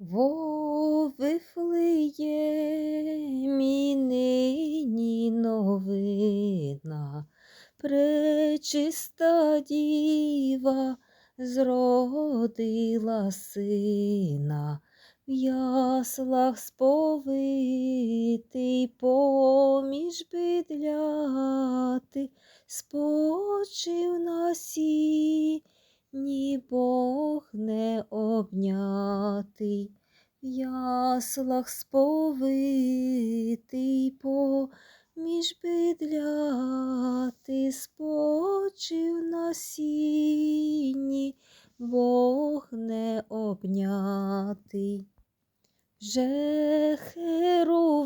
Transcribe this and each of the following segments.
Вифлеємі нині новина, пречиста діва зродила сина, в яслах сповитий поміж бидляти, спочив на сіні Бог не обнятий, в яслах сповитий поміж бидляти, спочив на сіні Бог не обнятий. Вже херовими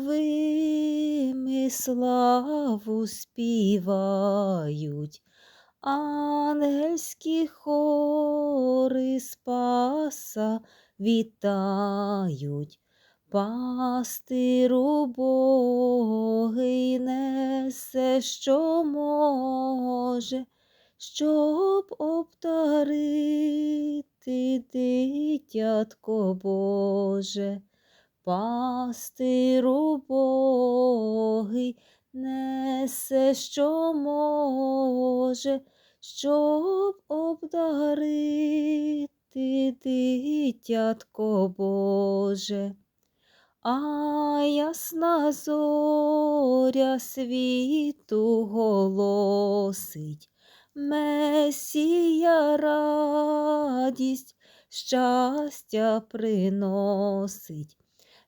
славу співають, ангельські хори Спаса вітають, пастиру Богий несе, що може, щоб обдарити дитятко Боже. Пастиру Богий несе, що може, щоб обдарити дитятко Боже. А ясна зоря світу голосить, Месія радість, щастя приносить.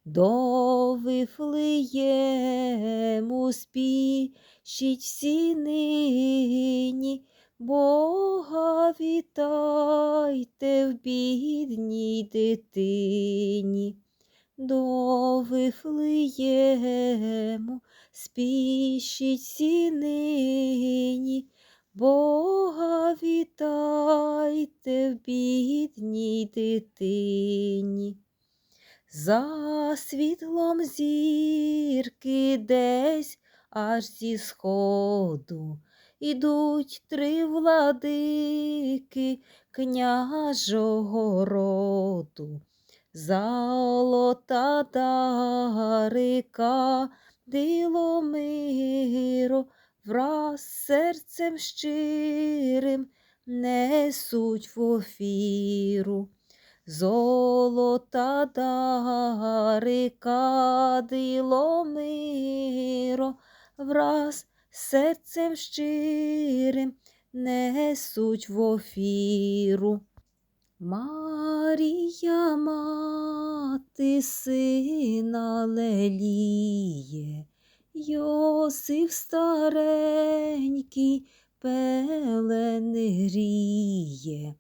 До Вифлеєму спішіть всі нині, Бога вітайте в бідній дитині. До Вифлеєму спішіть всі нині, Бога вітайте в бідній дитині. За світлом зірки десь аж зі сходу ідуть три владики княжого роду. Золота дарика дило миро, враз серцем щирим несуть в офіру. Золота дарика дило миро, враз серцем щирим несуть в офіру. Марія мати сина леліє, Йосиф старенький пелени гріє,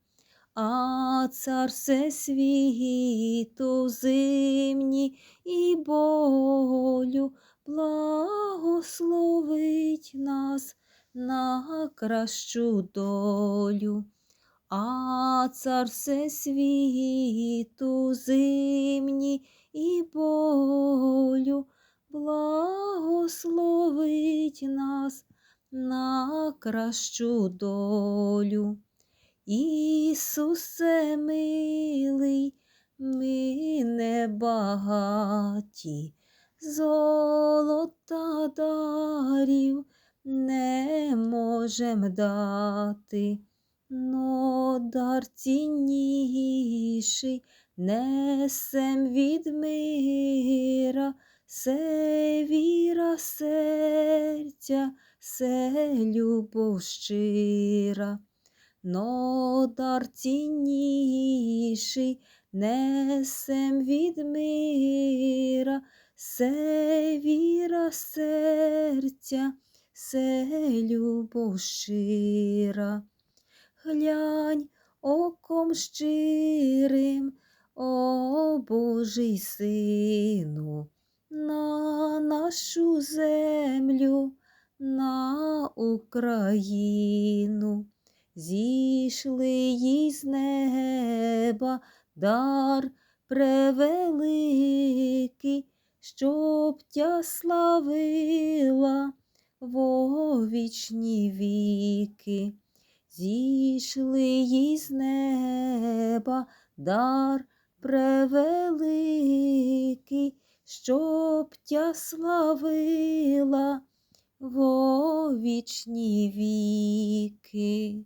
а цар все світу зимні і болю благословить нас на кращу долю. А цар світу зимні і болю благословить нас на кращу долю. Ісусе милий, ми небагаті, золота дарів не можем дати, но дар цінніший несем від мира, се віра серця, се любов щира. Но дар цінніший несем від мира, се віра серця, се любов щира. Глянь оком щирим, о Божий сину, на нашу землю, на Україну зійшли їй з неба дар превеликий, щоб тя славила во вічні віки. Зійшли їй з неба дар превеликий, щоб тя славила во віки.